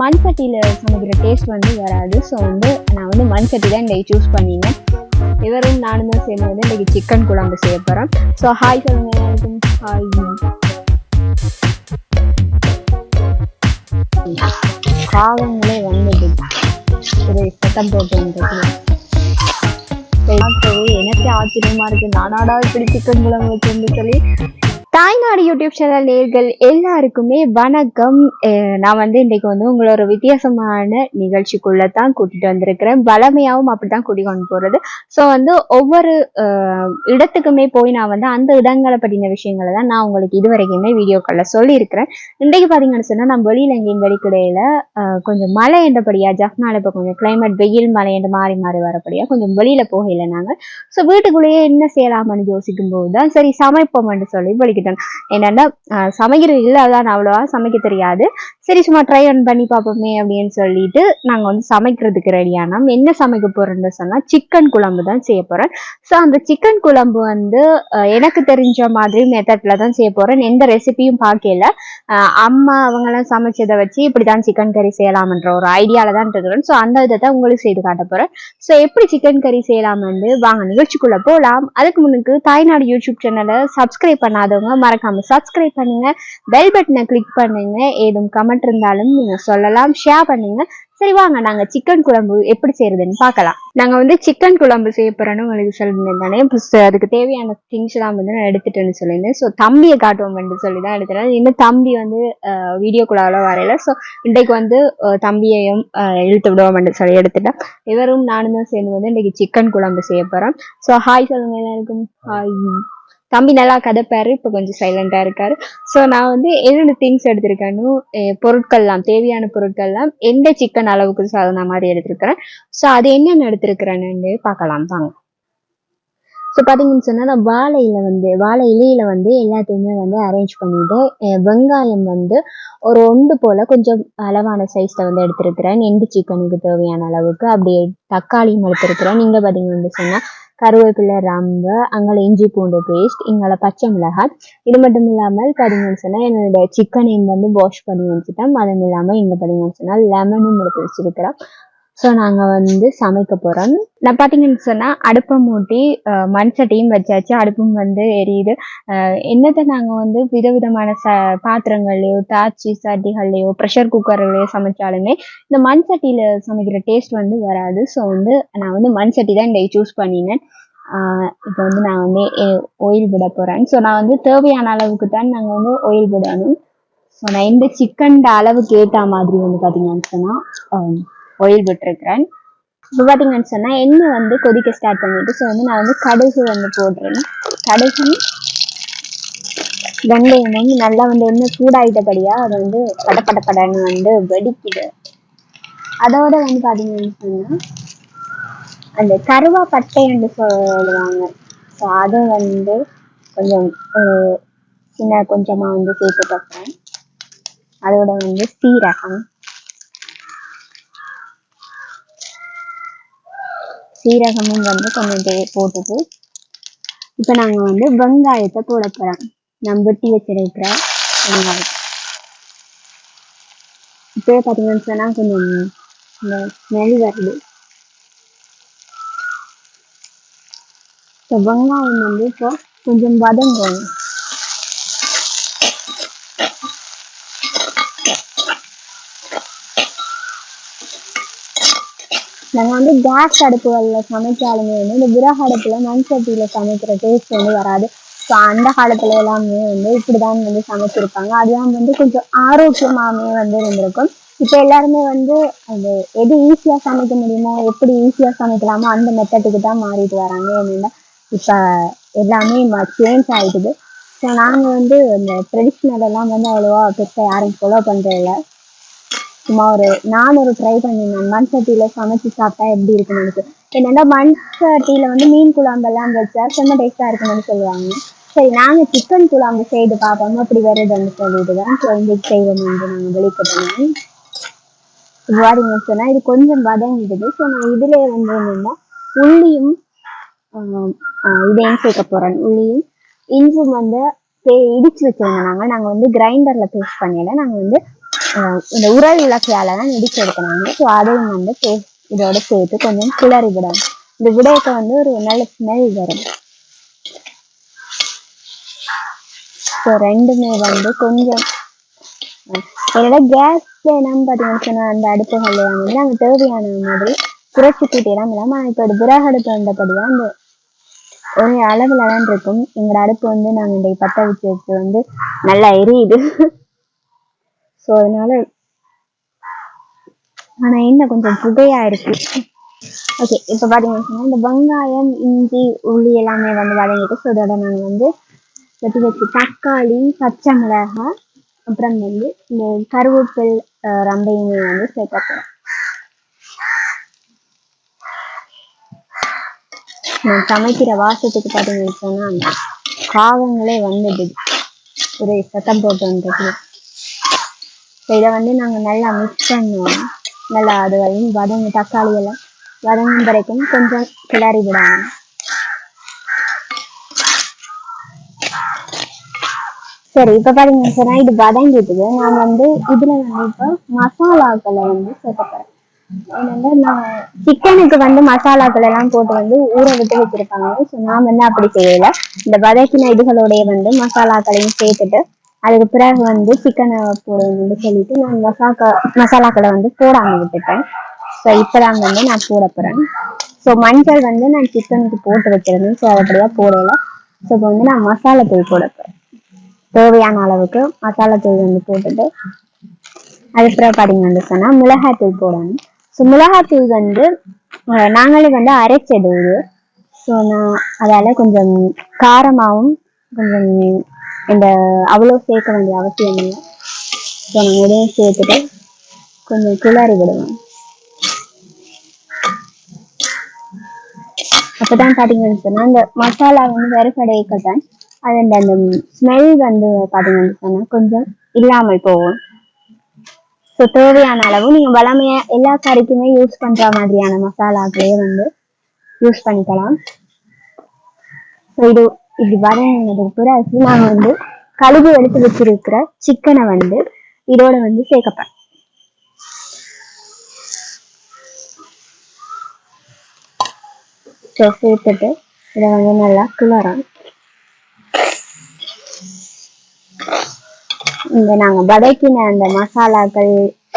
மண்சட்டியில் சமைக்கிற டேஸ்ட் வந்து வராது. ஸோ வந்து நான் வந்து மண்சட்டி தான் இன்றைக்கி சூஸ் பண்ணினேன் இவரும் நானும் தான் சேர்ந்து வந்து இன்றைக்கி சிக்கன் குழம்பு செய்ய போகிறேன் ஸோ ஹாய் சொல்லுங்க எல்லாருக்கும். ஹாய் காலங்களே வந்தது ஒரு சத்தம் போட்டு எனக்கு ஆச்சரியமா இருக்கு. நானாடா இப்படி சிக்கன் குழம்பு வச்சிருந்து சொல்லி. தாய்நாடு யூடியூப் சேனல் நேர்கள் எல்லாருக்குமே வணக்கம். நான் வந்து இன்றைக்கு வந்து உங்களை ஒரு வித்தியாசமான நிகழ்ச்சிக்குள்ளே தான் கூட்டிகிட்டு வந்திருக்கிறேன். அப்படி தான் கூட்டி கொண்டு போகிறது ஸோ வந்து ஒவ்வொரு இடத்துக்குமே போய் நான் வந்து அந்த இடங்களை பற்றின விஷயங்களை தான் நான் உங்களுக்கு இதுவரைக்குமே வீடியோக்களில் சொல்லியிருக்கிறேன். இன்றைக்கு பார்த்தீங்கன்னு சொன்னால் நம்ம வெளியில் எங்கேயும் வெளிக்கிடையில கொஞ்சம் மழை என்றபடியா ஜஃப்னால இப்போ கொஞ்சம் கிளைமேட் வெயில் மழை என்று மாறி மாறி வரப்படியா கொஞ்சம் வெளியில் போகலை நாங்கள் ஸோ வீட்டுக்குள்ளேயே என்ன செய்யலாம்னு யோசிக்கும் போது தான் சரி சமைப்போம்னு சொல்லி வெளிக்கிட்டோம் என்னன்னா சமைக்கிறது இல்லை அதான் அவ்வளோவா சமைக்க தெரியாது. சரி சும்மா ட்ரை ஒன் பண்ணி பார்ப்போமே அப்படின்னு சொல்லிட்டு நாங்கள் வந்து சமைக்கிறதுக்கு ரெடியானோம் என்ன சமைக்க போறோம்னு சொன்னால் சிக்கன் குழம்பு தான் செய்ய போகிறேன் ஸோ அந்த சிக்கன் குழம்பு வந்து எனக்கு தெரிஞ்ச மாதிரி மெத்தடில் தான் செய்ய போகிறேன் எந்த ரெசிபியும் பார்க்கல. அம்மா அவங்கெல்லாம் சமைச்சதை வச்சு இப்படி தான் சிக்கன் கறி செய்யலாம்ன்ற ஒரு ஐடியாவில் தான் இருக்கிறேன் ஸோ அந்த இதை தான் உங்களுக்கு செய்து காட்ட போகிறேன் ஸோ எப்படி சிக்கன் கறி செய்யலாம்னு வாங்க நிகழ்ச்சிக்குள்ளே போகலாம் அதுக்கு முன்னுக்கு தாய்நாடு யூடியூப் சேனலை சப்ஸ்கிரைப் பண்ணாதவங்க மறக்காம சப்ஸ்கிரைப் பண்ணுங்க. பெல் பட்டனை கிளிக் பண்ணுங்க. ஏதும் கமெண்ட் இருந்தாலும் நீங்க சொல்லலாம் ஷேர் பண்ணுங்க. சரி வாங்க. நாங்க சிக்கன் குழம்பு எப்படி செய்யறதுன்னு பார்க்கலாம். நாங்க வந்து சிக்கன் குழம்பு செய்ய போறோம்னு உங்களுக்கு சொல்லியிருந்தேன் தானே. அதுக்கு தேவையான திங்ஸ் எல்லாம் வந்து நான் எடுத்துட்டேன்னு சொல்லியிருந்தேன். ஸோ தம்பியை காட்டுவோம்னு சொல்லி தான் எடுத்துட்டேன். இன்னும் தம்பி வந்து வீடியோக்குள்ள வரையில. ஸோ இன்றைக்கு வந்து தம்பியையும் அஹ், இழுத்து விடுவோம்னு சொல்லி எடுத்துட்டேன். இவரும் நானும் தான் சேர்ந்து வந்து இன்றைக்கு சிக்கன் குழம்பு செய்ய போறோம். ஸோ ஹாய் சொல்லுங்க எல்லாருக்கும். ஹாய் தம்பி நல்லா கதைப்பாரு இப்போ கொஞ்சம் சைலண்டா இருக்காரு. ஸோ நான் வந்து என்னென்ன திங்ஸ் எடுத்திருக்கேன்னு பொருட்கள்லாம் தேவையான பொருட்கள்லாம் எந்த சிக்கன் அளவுக்கு சாகுன மாதிரி எடுத்திருக்கிறேன். ஸோ அது என்னென்ன எடுத்திருக்கிறேன்னு பார்க்கலாம் வாங்க. ஸோ பார்த்தீங்கன்னு சொன்னால் நான் வாழை இலை வந்து வாழை இலையில் வந்து எல்லாத்தையுமே வந்து அரேஞ்ச் பண்ணிவிட்டு வெங்காயம் வந்து ஒரு ஒன்று போல் கொஞ்சம் அளவான சைஸில் வந்து எடுத்துருக்கிறேன். நெண்டு சிக்கனுக்கு தேவையான அளவுக்கு அப்படியே தக்காளியும் எடுத்துருக்கிறேன். நீங்கள் பார்த்தீங்கன்னு சொன்னால் கருவேப்பிலை ரம்பு அங்கே இஞ்சி பூண்டு பேஸ்ட் இங்கே பச்சை மிளகாய். இது மட்டும் இல்லாமல் பார்த்தீங்கன்னு சொன்னால் என்னோட சிக்கனையும் வந்து வாஷ் பண்ணி வச்சுட்டேன். அதுவும் இல்லாமல் இங்கே பார்த்தீங்கன்னு சொன்னால் லெமனும் எடுத்து வச்சுருக்கிறேன். ஸோ நாங்கள் வந்து சமைக்க போகிறோம் நான் பார்த்தீங்கன்னு சொன்னால் அடுப்பை மூட்டி அஹ், மண் சட்டியும் வச்சாச்சு. அடுப்பும் வந்து எரியுது. என்னத்தை நாங்கள் வந்து விதவிதமான ச பாத்திரங்கள்லையோ தாச்சி சட்டிகள்லையோ ப்ரெஷர் குக்கர்லையோ சமைச்சாலுமே இந்த மண் சட்டியில் சமைக்கிற டேஸ்ட் வந்து வராது. ஸோ வந்து நான் வந்து மண் சட்டி தான் இன்றைக்கு சூஸ் பண்ணினேன். இப்போ வந்து நான் வந்து ஓயில் விட போகிறேன் ஸோ நான் வந்து தேவையான அளவுக்கு தான் நாங்கள் வந்து ஓயில் விடணும். ஸோ நான் இந்த சிக்கன் அளவுக்கு ஏற்ற மாதிரி வந்து பார்த்தீங்கன்னு சொன்னால் ஒயில் விட்டுருக்கிறேன். இப்போ பார்த்தீங்கன்னு சொன்னால் எண்ணெய் வந்து கொதிக்க ஸ்டார்ட் பண்ணிட்டு ஸோ வந்து நான் வந்து கடுகு வந்து போடுறேன் கடுகு வெந்தயமும் நல்லா வந்து எண்ணெய் சூடாயிட்டபடியா அது வந்து பட பட படன்னு வந்து வெடிக்குது. அதோட வந்து பார்த்தீங்கன்னு சொன்னால் அந்த கருவாப்பட்டை என்று சொல்லுவாங்க. ஸோ அதை வந்து கொஞ்சம் சின்ன கொஞ்சமாக வந்து சேர்த்து பார்ப்பேன் அதோட வந்து சீரகம் சீரகமும் வந்து கொஞ்சம் தே- போட்டுட்டு இப்போ நாங்கள் வந்து வெங்காயத்தை போட போகிறோம் நம்ம வெட்டி வச்சிருக்கிற வெங்காயம். இப்போ பார்த்தீங்கன்னு சொன்னால் கொஞ்சம் இந்த ஸ்மெல் வருது. இப்போ வெங்காயம் வந்து இப்போ கொஞ்சம் வதங்கணும். நாங்கள் வந்து கேஸ் அடுப்புகளில் சமைச்சாலுமே வந்து இந்த விறகு அடுப்பில் மண் சட்டியில் சமைக்கிற டேஸ்ட் வந்து வராது. ஸோ அந்த காலத்துல எல்லாமே வந்து இப்படிதான் வந்து சமைச்சிருப்பாங்க. அதுதான் வந்து கொஞ்சம் ஆரோக்கியமாகவே வந்து இருந்திருக்கும். இப்போ எல்லாருமே வந்து அது எது ஈஸியாக சமைக்க முடியுமோ எப்படி ஈஸியாக சமைக்கலாமோ அந்த மெத்தடுக்கு தான் மாறிட்டு வராங்க. என்னென்னா இப்போ எல்லாமே சேஞ்ச் ஆகிடுது ஸோ நாங்கள் வந்து இந்த ட்ரெடிஷ்னல் எல்லாம் வந்து அவ்வளோவா பெருசாக யாரும் ஃபாலோ பண்ணுறதில்ல சும்மா ஒரு நான் ஒரு ட்ரை பண்ணிருந்தேன் மண் சட்டியில் சமைச்சு சாப்பிட்டா எப்படி இருக்குன்னு எனக்கு. என்னன்னா மண் சட்டியில் வந்து மீன் குழம்பெல்லாம் வச்சா செம்ம டேஸ்ட்டாக இருக்குன்னு சொல்லுவாங்க. சரி நாங்கள் சிக்கன் குழம்பு செய்து பார்ப்போம். அப்படி வருதுன்னு சொல்லிட்டு தான் குழந்தைக்கு செய்வோம் என்று நாங்கள் வெளிப்பட்டோம். வாடிங்க சொன்னால் இது கொஞ்சம் வதங்கிடுது. ஸோ நான் இதிலே வந்து என்னென்னா உள்ளியும் ஆஹ் ஆஹ் இதையும் சேர்க்க போகிறேன் உள்ளியும் இஞ்சும் வந்து இடிச்சு வச்சிருந்தோம் நாங்கள் நாங்கள் வந்து கிரைண்டரில் பேஸ்ட் பண்ணிடல நாங்கள் வந்து இந்த உரல் விளக்கையால தான் இடிச்சு எடுக்கிறாங்க. ஸோ அதையும் வந்து சே- இதோட சேர்த்து கொஞ்சம் கிளறி விடணும். இந்த விடயத்தை வந்து ஒரு நல்ல ஸ்மெல் வரும். ஸோ ரெண்டுமே வந்து கொஞ்சம் என்னோட கேஸ்ல என்ன பார்த்தீங்கன்னு அந்த அடுப்புகள் வந்து நாங்கள் தேவையான மாதிரி குறைச்சி கூட்டியெல்லாம் இல்லாமல் ஆனால் இப்போ விறகு அடுப்பு வந்தபடியாக அந்த ஒரு அளவுல தான் இருக்கும். எங்களோட அடுப்பு வந்து நாங்கள் இன்றைக்கு பற்ற வச்சு வந்து நல்லா எரியுது. ஸோ அதனால ஆனா என்ன கொஞ்சம் புகையா இருக்கு? ஓகே இப்போ பார்த்தீங்கன்னு சொன்னா இந்த வெங்காயம் இஞ்சி உள்ளி எல்லாமே வந்து வதங்கிட்டு ஸோ இதோட நாங்கள் வந்து வெட்டி வச்சு தக்காளி பச்சை மிளகாய் அப்புறம் வந்து இந்த கருவேப்பில் ரம்பையுமே வந்து சேர்க்க போகிறோம் நான் சமைக்கிற வாசத்துக்கு பார்த்தீங்கன்னு சொன்னா காகங்களே வந்துடுது. ஒரு சத்தம் போட்டு வந்துருக்கு இதை வந்து நாங்கள் நல்லா மிக்ஸ் பண்ணுவோம். நல்லா அது வரையும் வதங்க தக்காளி எல்லாம் வதங்கும் வரைக்கும் கொஞ்சம் கிளறி விடணும். சரி இப்போ பார்த்தீங்கன்னு சொன்னா இது வதங்கிட்டுது. நான் வந்து இதில் வந்து இப்போ மசாலாக்களை வந்து சேர்க்க நான் சிக்கனுக்கு வந்து மசாலாக்கள் எல்லாம் போட்டு வந்து ஊற விட்டு வச்சிருப்பாங்க. ஸோ நான் வந்து அப்படி செய்யல. இந்த வதக்கின இதுகளோடைய வந்து மசாலாக்களையும் சேர்த்துட்டு அதுக்கு பிறகு வந்து சிக்கனை போடணும்னு சொல்லிட்டு நான் மசாக்கா மசாலாக்களை வந்து போடாம விட்டுட்டேன் ஸோ இப்போதாங்க வந்து நான் போட போறேன். ஸோ மஞ்சள் வந்து நான் சிக்கனுக்கு போட்டு வச்சிருந்தேன். ஸோ அப்படியே போடல. ஸோ இப்போ வந்து நான் மசாலா தூள் போட போறேன். தேவையான அளவுக்கு மசாலா தூள் வந்து போட்டுட்டு அதுக்கப்புறம் பார்த்தீங்கன்னு சொன்னா மிளகாத்தூள் போடணும். ஸோ மிளகாத்தூள் வந்து நாங்களே வந்து அரைச்சது இது ஸோ நான் அதால கொஞ்சம் காரமாகவும் கொஞ்சம் இந்த அவ்வளோ சேர்க்க வேண்டிய அவசியம் இல்லை. ஸோ நம்ம உடனே சேர்த்துட்டு கொஞ்சம் கிளறி விடுவோம் அப்பதான் பாத்தீங்கன்னு சொன்னா அந்த மசாலா வந்து வெறுக்கடையக்கத்தான் அது அந்த அந்த ஸ்மெல் வந்து பாத்தீங்கன்னு சொன்னா கொஞ்சம் இல்லாமல் போகும். ஸோ தேவையான அளவு நீங்க வளமையா எல்லா கறிக்குமே யூஸ் பண்ற மாதிரியான மசாலாக்களே வந்து யூஸ் பண்ணிக்கலாம். ஸோ இது இப்படி வதங்கினதுக்கு பிறகு நான் வந்து கழுவி எடுத்து வச்சிருக்கிற சிக்கனை வந்து இதோட வந்து சேர்க்கப்பேன். சேர்த்துட்டு இதை வந்து நல்லா கிளறோம் இந்த நாங்க வதக்கின அந்த மசாலாக்கள்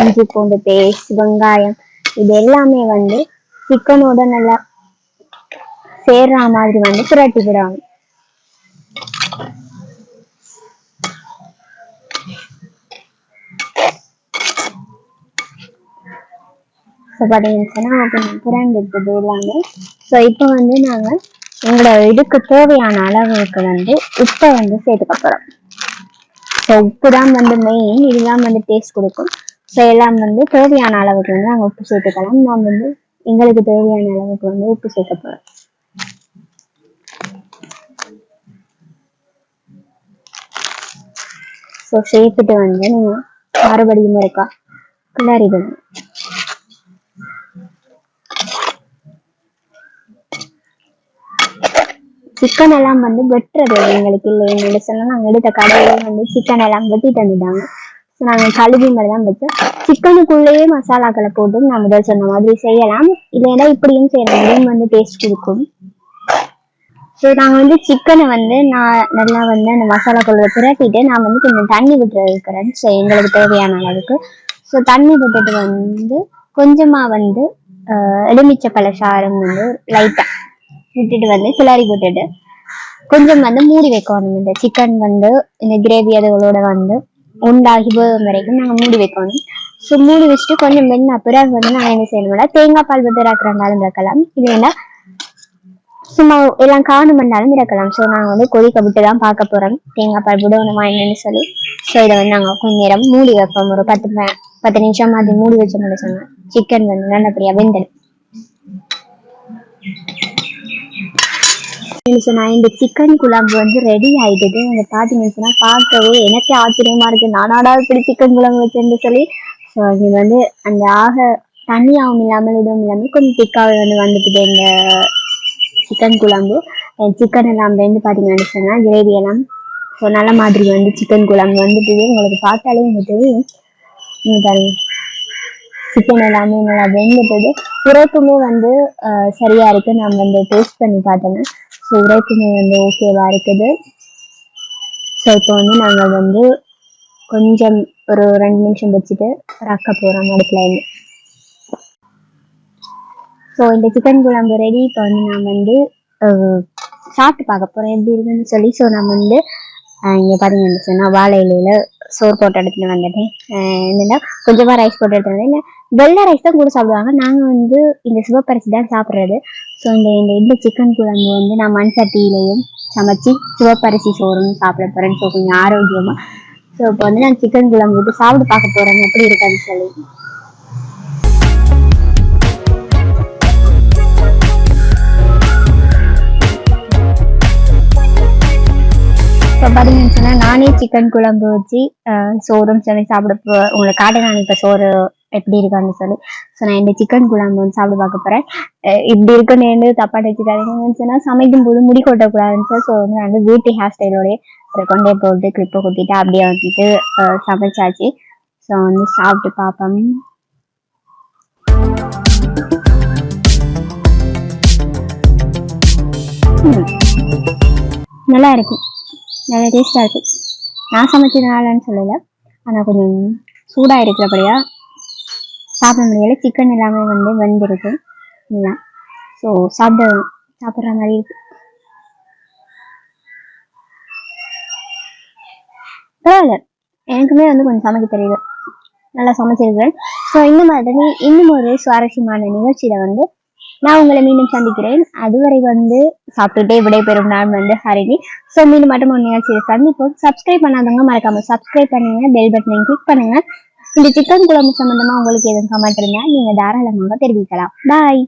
இஞ்சி பூண்டு பேஸ்ட் வெங்காயம் இது எல்லாமே வந்து சிக்கனோட நல்லா சேர்ற மாதிரி வந்து புரட்டி விடுவாங்க ஸோ பார்த்தீங்கன்னு சொன்னால் கொஞ்சம் இருக்குது எல்லாமே. ஸோ இப்போ வந்து நாங்கள் எங்களோட இதுக்கு தேவையான அளவுக்கு வந்து உப்பை வந்து சேர்த்துக்க போகிறோம் ஸோ உப்பு தான் வந்து மெயின் இதுதான் வந்து டேஸ்ட் கொடுக்கும். ஸோ எல்லாம் வந்து தேவையான அளவுக்கு வந்து நாங்கள் உப்பு சேர்த்துக்கலாம். நான் வந்து எங்களுக்கு தேவையான அளவுக்கு வந்து உப்பு சேர்க்க போகிறோம் ஸோ சேர்த்துட்டு வந்து நீங்கள் மறுபடியும் இருக்கா கிளறி விடணும் சிக்கன் எல்லாம் வந்து வெட்டுறது எங்களுக்கு இல்லை. என்னோட சொன்னா நாங்கள் எடுத்த கடையில வந்து சிக்கன் எல்லாம் வெட்டிட்டு வந்துட்டாங்க. ஸோ நாங்கள் கழுவி மாதிரி தான் வச்சோம். சிக்கனுக்குள்ளேயே மசாலாக்களை போட்டு நான் முதல் சொன்ன மாதிரி செய்யலாம். இல்லைன்னா இப்படியும் செய்யலாம். இதுவும் வந்து டேஸ்ட் கொடுக்கும். ஸோ நாங்கள் வந்து சிக்கனை வந்து நான் நல்லா வந்து அந்த மசாலாக்குள்ள புரட்டிட்டு நான் வந்து கொஞ்சம் தண்ணி விட்டு இருக்கிறேன் ஸோ எங்களுக்கு தேவையான அளவுக்கு. ஸோ தண்ணி விட்டுட்டு வந்து கொஞ்சமாக வந்து ஆஹ், எலுமிச்சப்பழ சாரம் வந்து லைட்டாக விட்டுட்டு வந்து கிளறி விட்டுட்டு கொஞ்சம் வந்து மூடி வைக்கணும். இந்த சிக்கன் வந்து இந்த கிரேவி அதுகளோட வந்து உண்டாகி போதும் வரைக்கும் நாங்கள் மூடி வைக்கணும். ஸோ மூடி வச்சுட்டு கொஞ்சம் வெண்ணா பிறகு வந்து நாங்கள் என்ன செய்யணும்னா தேங்காய் பால் விட்டு இறக்குறனாலும் இறக்கலாம். இது வேணா சும்மா எல்லாம் காணும் பண்ணாலும் இறக்கலாம். ஸோ நாங்கள் வந்து கொதிக்க விட்டு தான் பார்க்க போகிறோம் தேங்காய் பால் விடணுமா என்னன்னு சொல்லி. ஸோ இதை வந்து நாங்கள் கொஞ்ச நேரம் மூடி வைப்போம். ஒரு பத்து பத்து நிமிஷம் அது மூடி வச்ச முடிச்சோங்க சிக்கன் வந்து நல்லபடியாக வெந்தது நான் இந்த சிக்கன் குழம்பு வந்து ரெடி ஆயிட்டது. நீங்க பார்த்தீங்கன்னு சொன்னா பார்க்கவே எனக்கே ஆச்சரியமா இருக்கு. நானாடா இப்படி சிக்கன் குழம்பு வச்சேன்னு சொல்லி. ஸோ இது வந்து அந்த ஆக தண்ணியாகவும் இல்லாமல் இதுவும் இல்லாமல் கொஞ்சம் திக்காவே வந்து வந்துட்டு இந்த சிக்கன் குழம்பு. சிக்கன் எல்லாம் வந்து பாத்தீங்கன்னு சொன்னால் கிரேவி எல்லாம். ஸோ நல்ல மாதிரி வந்து சிக்கன் குழம்பு வந்துட்டு உங்களுக்கு பார்த்தாலே உங்களுக்கு தெரியும். பாருங்க. சிக்கன் எல்லாமே நல்லா வெந்துட்டது. உரைப்புமே வந்து சரியா இருக்கு. நான் வந்து டேஸ்ட் பண்ணி பார்த்தேன்னா ஸோ உரைப்புமே வந்து ஓகேவா இருக்குது. ஸோ இப்போ வந்து நாங்கள் வந்து கொஞ்சம் ஒரு ரெண்டு நிமிஷம் வச்சுட்டு ரக்க போகிறோம் அடுப்பில் இருந்து. ஸோ இந்த சிக்கன் குழம்பு ரெடி இப்போ வந்து நான் வந்து சாப்பிட்டு பார்க்க போகிறேன் எப்படி இருக்குன்னு சொல்லி ஸோ நான் வந்து இங்கே பார்த்தீங்கன்னு சொன்னால் வாழை இலையில சோறு போட்டு எடுத்துட்டு வந்துட்டேன் என்னன்னா கொஞ்சமா ரைஸ் போட்டு எடுத்துட்டு வந்து வெள்ளை ரைஸ் தான் கூட சாப்பிடுவாங்க. நாங்க வந்து இந்த சிவப்பரிசி தான் சாப்பிட்றது. ஸோ இந்த இந்த இந்த சிக்கன் குழம்பு வந்து நான் மண் சட்டியிலையும் சமைச்சு சிவப்பரிசி சோறும் சாப்பிட போறேன் ஸோ கொஞ்சம் ஆரோக்கியமா. ஸோ இப்போ வந்து நான் சிக்கன் குழம்பு விட்டு சாப்பிட்டு பார்க்க போறேன். எப்படி இருக்கான்னு சொல்லி. இப்போ பார்த்தீங்கன்னு சொன்னால் நானே சிக்கன் குழம்பு வச்சு சோறும் சொல்லி சாப்பிட உங்களை உங்களுக்கு காட்ட நான் இப்போ சோறு எப்படி இருக்கான்னு சொல்லி. ஸோ நான் இந்த சிக்கன் குழம்பு வந்து சாப்பிட பார்க்க போகிறேன் இப்படி இருக்குன்னு தப்பா வச்சுக்காதீங்கன்னு சொன்னால் சமைக்கும் போது முடி கொட்டக்கூடாதுன்னு சொல்லி ஸோ வந்து நான் வந்து பியூட்டி ஹேர் ஸ்டைலோடய கொண்டே போட்டு கிளிப்பை குத்திட்டு அப்படியே வந்துட்டு சமைச்சாச்சு. ஸோ வந்து சாப்பிட்டு பார்ப்போம் நல்லா இருக்கும் நல்ல டேஸ்ட்டாக இருக்குது நான் சமைச்சதுனாலன்னு சொல்லலை. ஆனால் கொஞ்சம் சூடாக இருக்கிறபடியாக சாப்பிட முடியலை. சிக்கன் எல்லாமே வந்து வெந்திருக்கு. இல்லை ஸோ சாப்பிட சாப்பிட்ற மாதிரி இருக்கு. பரவாயில்ல. எனக்குமே வந்து கொஞ்சம் சமைக்க தெரியுது. நல்லா சமைச்சிருக்கிறேன் ஸோ இந்த மாதிரி இன்னும் ஒரு சுவாரஸ்யமான நிகழ்ச்சியில வந்து நான் உங்களை மீண்டும் சந்திக்கிறேன். அதுவரை வந்து சாப்பிட்டுட்டே விடைபெறும் நான் வந்து ஹரிணி. ஸோ மீண்டும் மட்டும் ஒரு நிகழ்ச்சியை சந்திப்போம். சப்ஸ்கிரைப் பண்ணாதவங்க மறக்காம சப்ஸ்கிரைப் பண்ணுங்க பெல் பட்டனையும் கிளிக் பண்ணுங்க. இந்த சிக்கன் குழம்பு சம்பந்தமா உங்களுக்கு எதுவும் கமெண்ட் இருந்தா நீங்க தாராளமாக தெரிவிக்கலாம். பாய்